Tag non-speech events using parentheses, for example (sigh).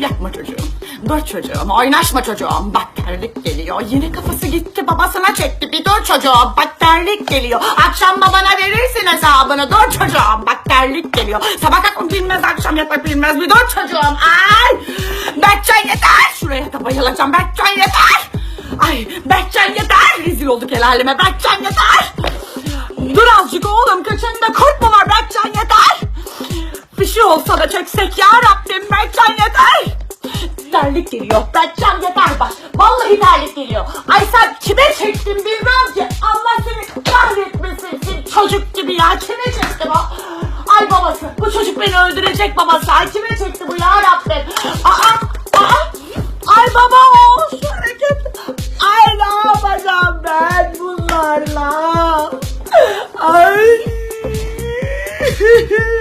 Yapma çocuğum. Dur çocuğum. Oynaşma çocuğum. Bak terlik geliyor. Yine kafası gitti babasına çekti. Bir dur çocuğum. Bak terlik geliyor. Akşam babana verirsin hesabını. Dur çocuğum. Bak terlik geliyor. Sabah kalkıp bilmez akşam yatak bilmez. Bir dur çocuğum. Ay. Berkcan yeter. Şuraya da bayılacağım. Berkcan yeter. Ay Berkcan yeter. Rezil olduk el aleme. Berkcan yeter. Dur azıcık oğlum. Köşende kurt mu var? Berkcan yeter. Bir şey olsa da çeksek ya Rabbim Berkcan terlik geliyor. Ben can yeter bak. Vallahi terlik geliyor. Ay sen kime çektin bilmem ki. Allah seni kahretmesin. Sen çocuk gibi ya. Kime çektin o? Ay babası. Bu çocuk beni öldürecek babası. Ay kime çekti bu ya Rabbim. Aa. Aa. Ay baba o. Ay ne yapacağım ben bunlarla. Ay. (laughs)